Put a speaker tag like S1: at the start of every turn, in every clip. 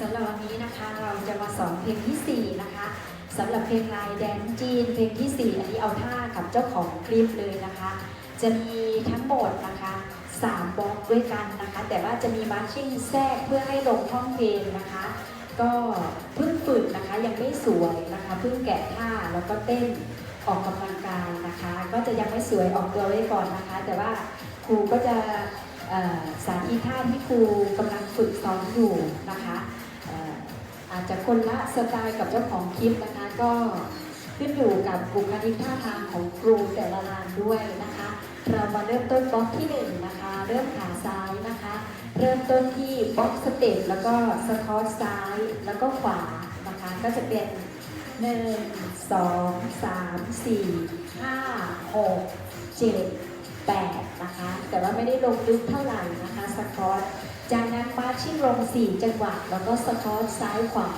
S1: สำหรับวันนี้นะคะเราจะมาสอนเพลงที่ 4 นะคะสำหรับเพลงลายแดนจีนเพลงที่ 4 อันนี้เอาท่ากับเจ้าของคลิปเลยนะคะ จะมีทั้งหมดนะคะ3บล็อกด้วยกันนะคะ แต่ว่าจะมีมาร์ชชิ่งแทรกเพื่อให้ลงท่องเพลงนะคะ ก็เพิ่งฝึกนะคะยังไม่สวยนะคะเพิ่งแกะท่าแล้วก็เต้นออกกำลังกายนะคะ ก็จะยังไม่สวยออกตัวไว้ก่อนนะคะ แต่ว่าครูก็จะสาธิตท่าที่ครูกำลังฝึกซ้อมอยู่นะคะ อาจจะคนละสไตล์กับเจ้าของคลิปนะคะ ก็ขึ้นอยู่กับบุคลิกท่าทางของครูแต่ละรานด้วยนะคะ เรามาเริ่มต้นบล็อกที่หนึ่งนะคะ เริ่มขาซ้ายนะคะ เริ่มต้นที่บล็อกสเต็ปแล้วก็สคอตซ้ายแล้วก็ขวานะคะ ก็จะเป็น1 2 3 4 5 6 7 8นะคะ แต่ว่าไม่ได้ลงลึกเท่าไหร่นะคะสคอต จากนั้นมาชิ่งลง4จังหวะ แล้วก็สคอตซ้ายขวา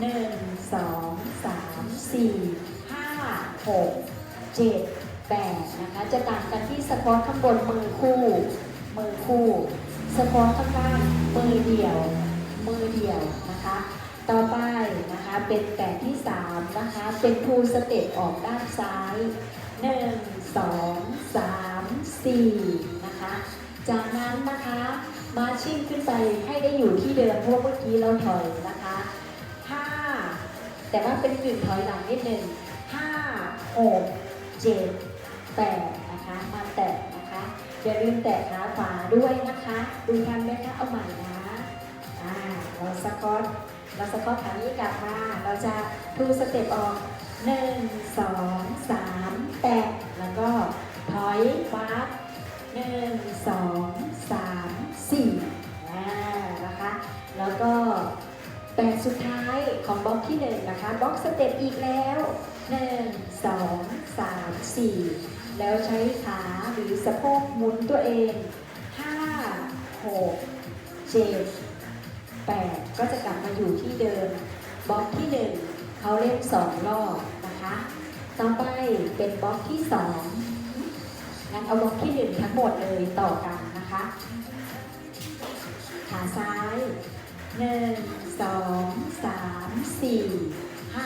S1: 1 2 3 4 5 6 7 8นะคะ จะต่างกันที่สคอตข้างบนมือคู่ มือคู่สควอตข้างล่างมือเดี่ยว มือเดี่ยวนะคะ ต่อไปนะคะเป็นแต่ที่3นะคะ เป็นพูสเต็ปออกด้านซ้าย1 2 3 4นะคะ จากนั้นนะคะ มาชิ่งขึ้นไปให้ได้อยู่ที่เดิมเพราะว่าเมื่อกี้เราถอยนะคะ5แต่ว่าเป็นกึ่งถอยหลังนิดหนึ่ง5 6 7 8นะคะ มาแตะนะคะ อย่าลืมแตะขาขวาด้วยนะคะ ดูทันไหมคะ เอาใหม่นะอ่าเราสกอตเราสกอตขานี้กลับมา เราจะดูสเต็ปออก1 2 3แตะแล้วก็ถอยฟาด 1 2 3 4อ่านะคะ แล้วก็แปดสุดท้ายของบล็อกที่หนึ่งนะคะบล็อกสเต็ปอีกแล้ว1 2 3 4แล้วใช้ขาหรือสะโพกหมุนตัวเอง5 6 7 8ก็จะกลับมาอยู่ที่เดิมบล็อกที่1เขาเล่น2รอบนะคะ ต่อไปเป็นบล็อกที่2งั้ นเอาบล็อกที่1ทั้งหมดเลยต่อกันนะคะ ขาซ้าย1 2 3 4 5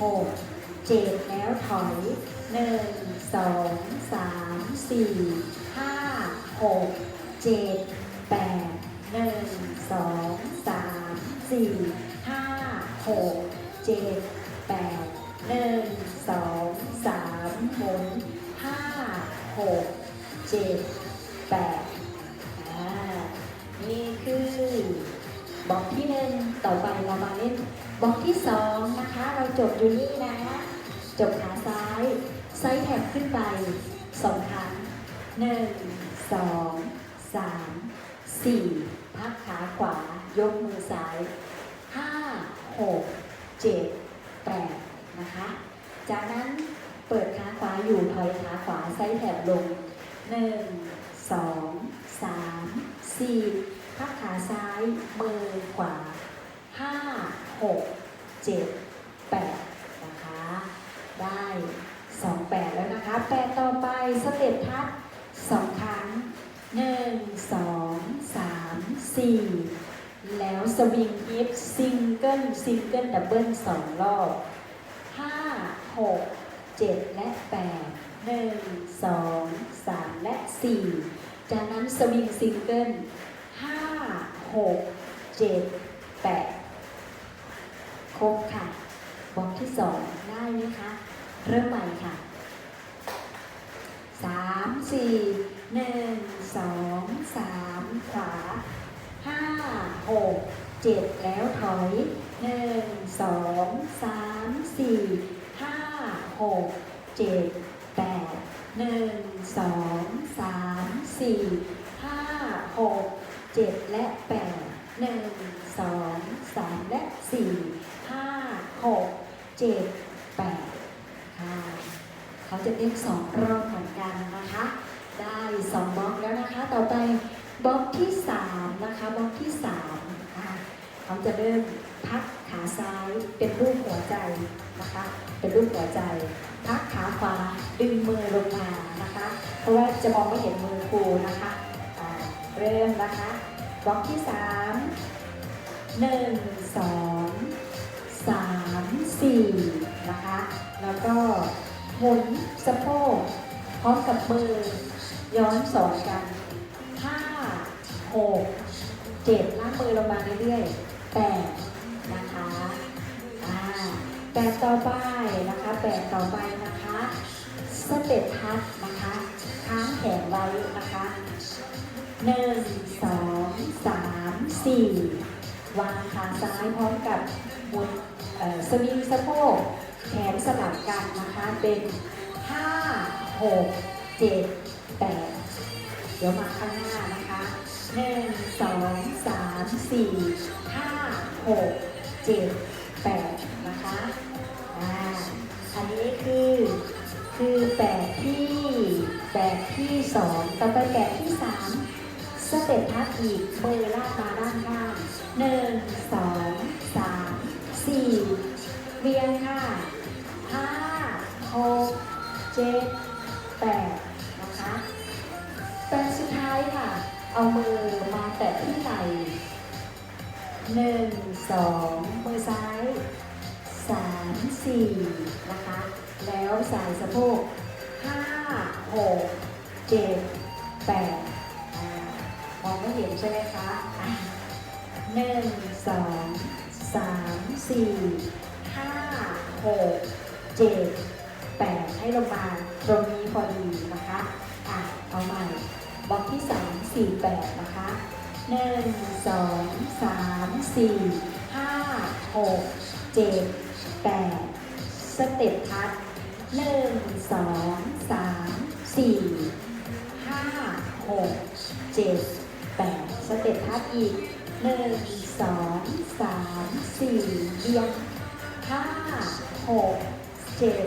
S1: 6 7แล้วถอย1 2 3 4 5 6 7 8 1 2 3 4 5 6 7 8 1 2 5 6 7 8อ่านี่คือบล็อกที่หนึ่งต่อไปเรามาเล่นบล็อกที่สองนะคะ เราจบอยู่นี่นะ จบขาซ้ายไซส์แท็บขึ้นไปสองครั้งหนึ่งสองสามสี่พักขาขวายกมือซ้ายห้าหกเจ็ดแปดนะคะ จากนั้น เปิดขาขวาอยู่ถอยขาขวาไซส์แถบลงหนึ่งสองสามสี่พักขาซ้ายมือขวาห้าหกเจ็ดแปดนะคะ ได้สองแปดแล้วนะคะแปดต่อไปสเต็ปทัดสองครั้งหนึ่งสองสามสี่แล้วสวิงฮิปซิงเกิลซิงเกิลดับเบิลสองรอบห้าหก เจ็ดและแปดหนึ่งสองสามและสี่จากนั้นสวิงซิงเกิลห้าหกเจ็ดแปดครบค่ะบล็อกที่สองได้ไหมคะ เริ่มใหม่ค่ะสามสี่หนึ่งสองสามขวาห้าหกเจ็ดแล้วถอยหนึ่งสองสามสี่ ห้าหกเจ็ดแปดหนึ่งสองสามสี่ห้าหกเจ็ดและแปดหนึ่งสองสามและสี่ห้าหกเจ็ดแปดค่ะเขาจะเล่นสองรอบเหมือนกันนะคะ ได้สองบล็อกแล้วนะคะ ต่อไปบล็อกที่สามนะคะบล็อกที่สามอะเขาจะเริ่ม เป็นรูปหัวใจนะคะ เป็นรูปหัวใจ พักขาขวาดึงมือลงมานะคะ เพราะว่าจะมองไม่เห็นมือครูนะคะเริ่มนะคะบล็อกที่สามหนึ่งสองสามสี่นะคะ แล้วก็หมุนสะโพกพร้อมกับมือย้อนสอนกันห้าหกเจ็ดลากมือลงมาเรื่อยๆแปด แปดต่อไปนะคะแปดต่อไปนะคะสเต็ปทัชนะคะค้างแขนไว้นะคะหนึ่งสองสามสี่วางขาซ้ายพร้อมกับหมุนเออสวิงสะโพกแขนสลับกันนะคะเป็นห้าหกเจ็ดแปดเดี๋ยวมาข้างหน้านะคะหนึ่งสองสามสี่ห้าหกเจ็ดแปด คือแบบที่แบบที่สองต่อไปแบบที่สามสเต็ปพักอีกมือลากมาด้านข้างหนึ่งสองสามสี่เรียงค่ะห้าหกเจ็ดแปดนะคะแปดสุดท้ายค่ะ เอามือมาแตะที่ไหล่หนึ่งสองมือซ้ายสามสี่นะคะ แล้วใส่สะโพกห้าหกเจ็ดแปดมองไม่เห็นใช่ไหมคะอะหนึ่งสองสามสี่ห้าหกเจ็ดแปดให้ลงมาตรงนี้พอดีนะคะอะเอาใหม่บล็อกที่สามสี่แปดนะคะหนึ่งสองสามสี่ห้าหกเจ็ด สเต็ปทัดหนึ่งสองสามสี่ห้าหกเจ็ดแปดสเต็ปทับอีกหนึ่งสองสามสี่เรียงห้าหกเจ็ด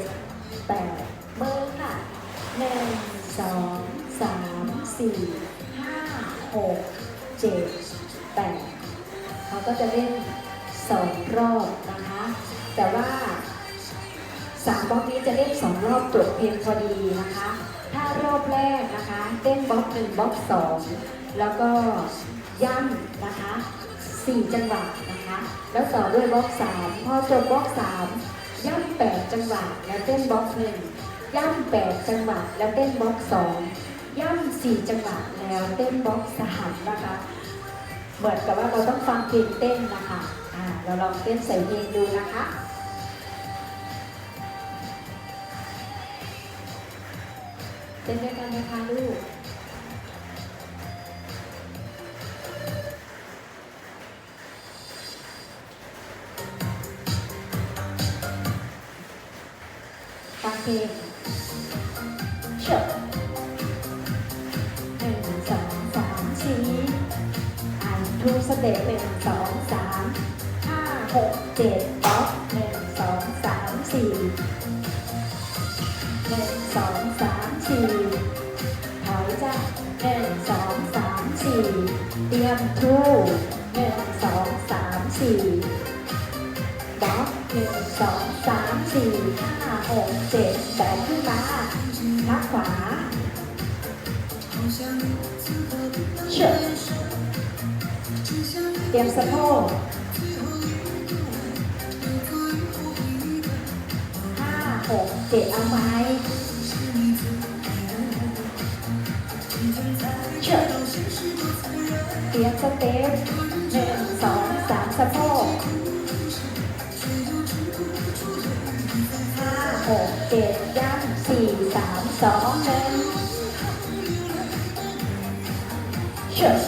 S1: แปดมือค่ะหนึ่งสองสามสี่ห้าหกเจ็ดแปดเขาก็จะเล่นสองรอบนะคะ แต่ว่า สามบล็อกนี้จะเล่นสองรอบจบเพียงพอดีนะคะ ถ้ารอบแรกนะคะเต้นบล็อกหนึ่งบล็อกสองแล้วก็ย่ำนะคะสี่จังหวะนะคะ แล้วต่อด้วยบล็อกสามพอจบบล็อกสามย่ำแปดจังหวะแล้วเต้นบล็อกหนึ่งย่ำแปดจังหวะแล้วเต้นบล็อกสองย่ำสี่จังหวะแล้วเต้นบล็อกสามนะคะเหมือนกับว่าเราต้องฟังเพลงเต้นนะคะอ่าเราลองเต้นใส่เพลงดูนะคะ เต้นด้วยกันนะคะลูกฟังเพลงเชิญหนึ่งสองสามสี่อ่านทูสเต็ปหนึ่งสองสามห้าหกเจ็ดป๊อปหนึ่งสองสามสี่หนึ่งสอง เตรียมทูหนึ่งสองสามสี่บ็อกหนึ่งสองสามสี่ห้าหกเจ็ดแปดขึ้นมาทักขวาเชิญเตรียมสะโพกห้าหกเจ็ดเอาไม้ เตรียสเต็ปหนึ่งสองสามสะโพกห้าหกเจ็ดย่ำสี่สามสองหนึ่งเชิญ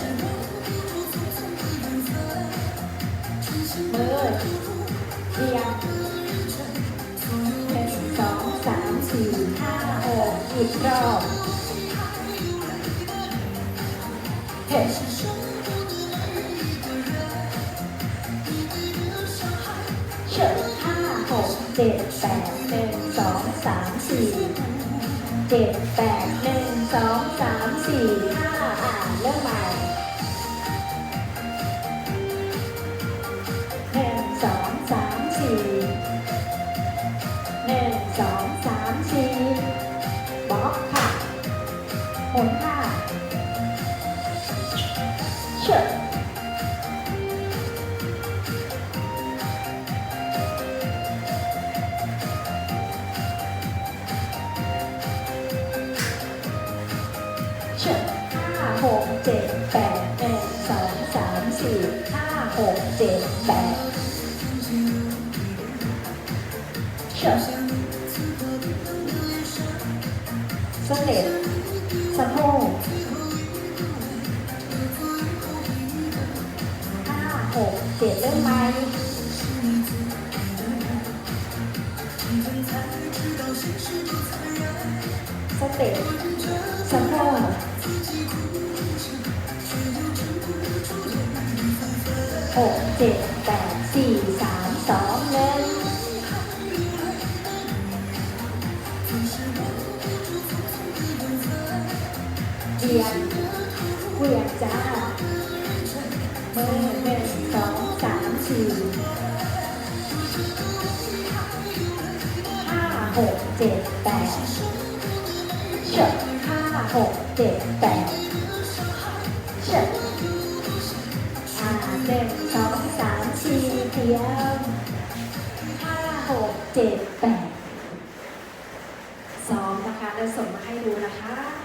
S1: มือเรียงหนึ่งสองสามสี่ห้าหกอีกรอบเฮ้ เริ่มใหม่ห สะโพกห้าหกเจ็ดเริ่มไหมสเต็ปสะโพกหกเจ็ดแปดสี่สามสองหนึ่ง วียนเวียนจ้าเบอร์หนึ่งสองสามสี่ห้าหกเจ็ดแปดเชิดห้าหกเจ็ดแปดเชิดอ่าหนึ่งสองสามสี่เทียมห้าหกเจ็ดแปดซ้อมนะคะแล้วส่งมาให้ดูนะคะ